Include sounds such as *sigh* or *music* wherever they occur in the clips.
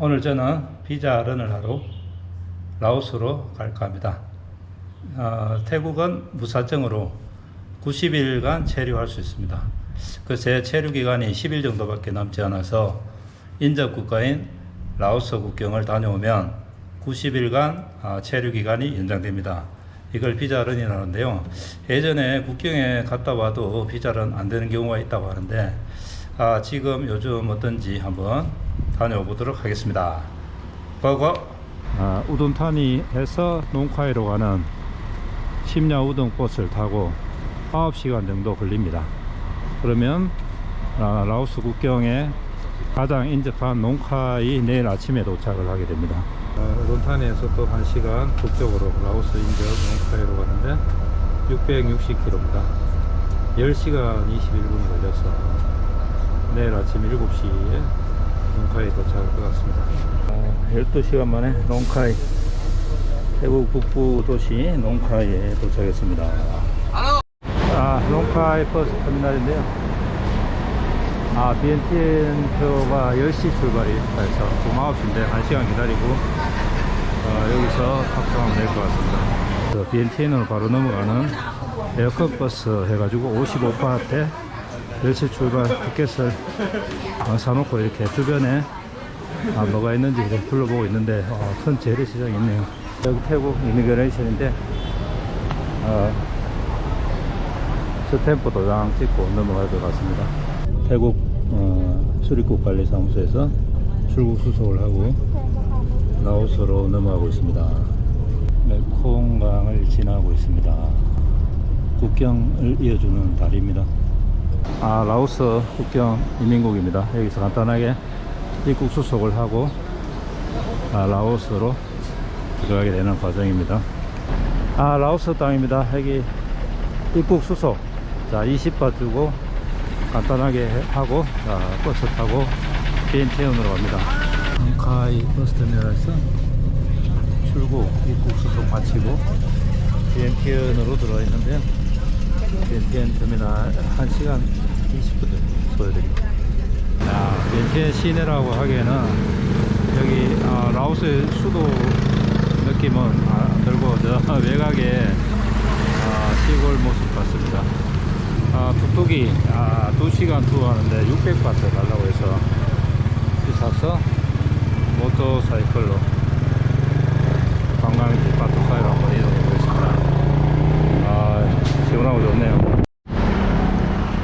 오늘 저는 비자 런을 하러 라오스로 갈까 합니다. 어, 태국은 무사증으로 90일간 체류할 수 있습니다. 그제 체류 기간이 10일 정도밖에 남지 않아서 인접 국가인 라오스 국경을 다녀오면 90일간 아, 체류 기간이 연장됩니다. 이걸 비자런이라는데요. 예전에 국경에 갔다 와도 비자런 안 되는 경우가 있다고 하는데 아, 지금 요즘 어떤지 한번 다녀 보도록 하겠습니다. 고고. 아, 우둔타니에서 농카이로 가는 심야 우동 버스를 타고 9시간 정도 걸립니다. 그러면 아, 라오스 국경에 가장 인접한 농카이 내일 아침에 도착을 하게 됩니다. 론탄에서 또 1시간 북쪽으로 라오스 인접 농카이로 가는데 660km입니다. 10시간 21분 걸려서 내일 아침 7시에 농카이에 도착할 것 같습니다. 12시간 만에 농카이 태국 북부 도시 농카이에 도착했습니다. 아, 농카이 버스 터미널인데요. 아, BNTN 표가 10시 출발이다 해서 지금 9시인데 1시간 기다리고 어, 여기서 탑승하면 될 것 같습니다. 그 BNTN으로 바로 넘어가는 에어컨 버스 해가지고 55파한 테 10시 출발 티켓을 어, 사놓고 이렇게 주변에 아, 뭐가 있는지 둘러보고 있는데 어, 큰 재래시장이 있네요. 여기 태국 이미그레이션인데 어, 스탬프 도장 찍고 넘어갈 것 같습니다. 태국 어, 출입국 관리 사무소에서 출국 수속을 하고 라오스로 넘어가고 있습니다. 메콩강을 지나고 있습니다. 국경을 이어주는 다리입니다. 아, 라오스 국경 이민국입니다. 여기서 간단하게 입국 수속을 하고 아, 라오스로 들어가게 되는 과정입니다. 아, 라오스 땅입니다. 여기 입국 수속. 자, 20바 주고 간단하게 하고 자, 버스 타고 비엔티온으로 갑니다. 카이 버스 터미널에서 출국 입국 수속 마치고 비엔티온으로 들어와 있는데요. 비엔티온 터미널 1시간 20분 정도 소요됩니다. 야, 비엔티온 시내라고 하기에는 여기 아, 라오스의 수도 느낌은 아, 안 들고 저 *laughs* 외곽에 아, 시골 모습 같습니다. 아, 툭툭이 아, 2시간 투어하는데 600바트 달라고 해서 비싸서 모터사이클로 관광지 바트사이로 한번 이동해 보겠습니다. 아, 시원하고 좋네요.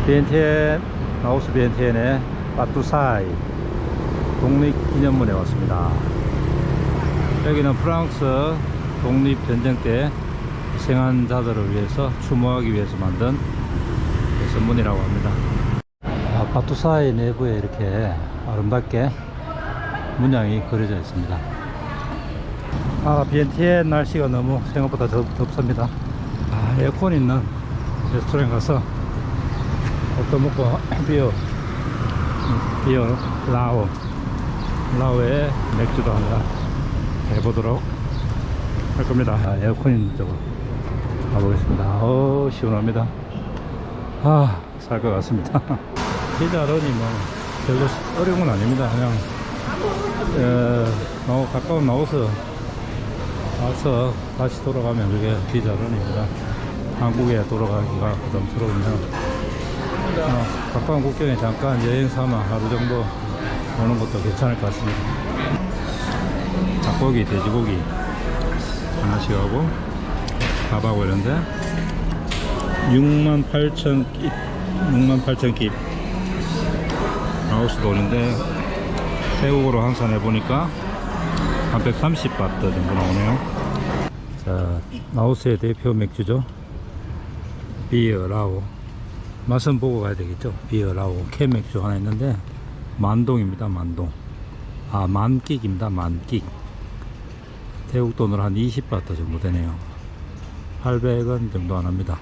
BNTN, 라오스 BNTN의 바투사이 독립기념문에 왔습니다. 여기는 프랑스 독립전쟁 때 희생한 자들을 위해서 추모하기 위해서 만든 선문이라고 합니다. 아, 바투사이 내부에 이렇게 아름답게 문양이 그려져 있습니다. 아, 비엔티의 날씨가 너무 생각보다 덥, 덥습니다. 아, 에어컨 있는 레스토랑 가서 어떤 먹고 비어, 비어 라오, 라오의 맥주도 한잔 해보도록 할 겁니다. 아, 에어컨 있는 쪽으로 가보겠습니다. 어 시원합니다. 아, 살 것 같습니다. *laughs* 피자런이 뭐, 별로 어려운 건 아닙니다. 그냥, 에, 어, 가까운 나와서, 와서 다시 돌아가면 그게 피자런입니다. 한국에 돌아가기가 부담스러우면, 어, 가까운 국경에 잠깐 여행 삼아 하루 정도 오는 것도 괜찮을 것 같습니다. 닭고기, 돼지고기 하나씩 하고, 밥하고 이런데, 6만 8천 깁, 6만 8천 깁. 라오스 돈인데, 태국으로 환산해 보니까 한 130바트 정도 나오네요. 자, 라오스의 대표 맥주죠. 비어 라오. 맛은 보고 가야 되겠죠. 비어 라오. 캔 맥주 하나 있는데, 만동입니다, 만동. 아, 만끽입니다, 만끽. 태국 돈으로 한 20바트 정도 되네요. 800원 정도 안 합니다.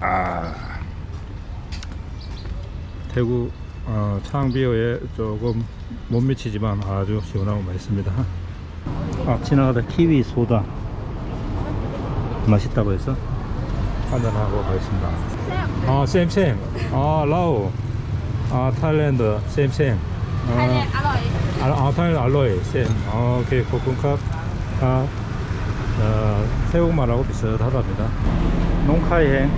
아, 태국 어, 창비어에 조금 못 미치지만 아주 시원하고 맛있습니다. 아, 지나가다 키위 소다 맛있다고 해서 판단하고 가겠습니다. 아 쌤쌤 아 라오. 아 타일랜드 쌤쌤 아, 아, 아, 아 타일랜드 알로에 쌤 아, 오케이. 코쿤캅 아, 어, 태국말하고 비슷하답니다. 농카이행.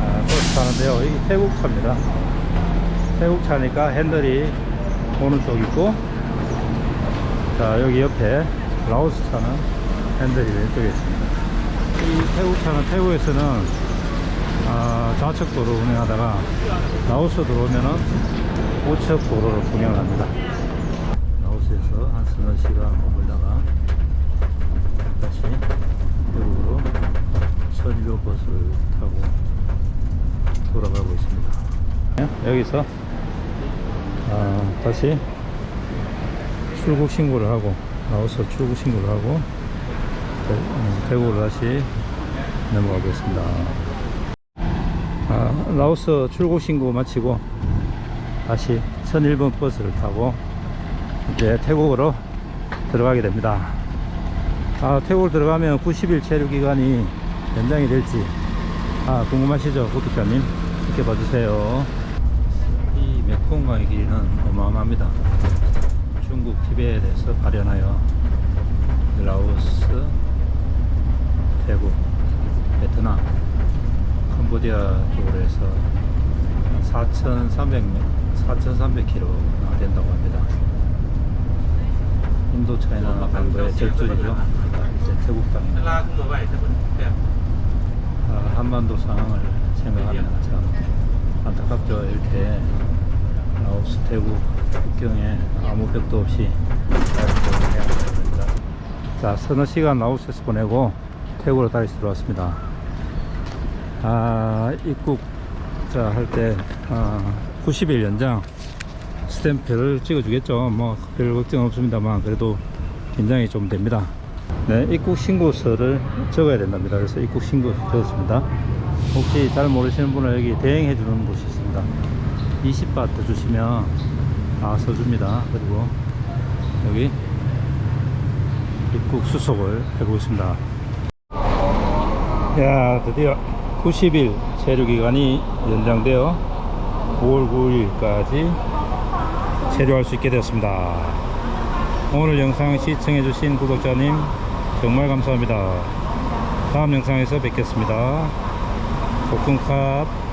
아, 버스 타는데요. 이게 태국차입니다. 태국차니까 핸들이 오른쪽 있고 자 여기 옆에 라오스 차는 핸들이 왼쪽에 있습니다. 이 태국 차는 태국에서는 아, 좌측 도로 운행하다가 라오스 들어오면은 우측 도로로 통행을 합니다. 라오스에서 한 서너 시간 머물다가 다시 태국으로 선교 버스를 타고 돌아가고 있습니다. 네, 여기서 아, 다시 출국 신고를 하고 라오스 출국 신고를 하고 태국으로 다시 넘어가겠습니다. 아, 라오스 출국 신고 마치고 다시 1001번 버스를 타고 이제 태국으로 들어가게 됩니다. 아, 태국을 들어가면 90일 체류 기간이 연장이 될지 아, 궁금하시죠? 구독자님 지켜봐 주세요. 이 메콩강의 길이는 어마어마합니다. 중국 티베트에서 발현하여 라오스, 태국, 베트남, 캄보디아 쪽으로 해서 4,300, 4,300km나 된다고 합니다. 인도 차이나 반도의 저쪽이죠. 이제 태국 땅입니다. 아, 한반도 상황을 생각하면 참 안타깝죠. 이렇게 라오스, 태국 국경에 아무 벽도 없이. 자, 서너 시간 라오스에서 보내고 태국으로 다시 들어왔습니다. 아, 입국 자, 할 때, 아, 90일 연장 스탬프를 찍어주겠죠. 뭐, 별 걱정 없습니다만, 그래도 긴장이 좀 됩니다. 네, 입국 신고서를 적어야 된답니다. 그래서 입국 신고 적었습니다. 혹시 잘 모르시는 분은 여기 대행해 주는 곳이 있습니다. 20바트 주시면 다 써줍니다. 그리고 여기 입국 수속을 해보겠습니다. 야, 드디어 90일 체류 기간이 연장되어 5월 9일까지 체류할 수 있게 되었습니다. 오늘 영상 시청해주신 구독자님 정말 감사합니다. 다음 영상에서 뵙겠습니다. 볶음캅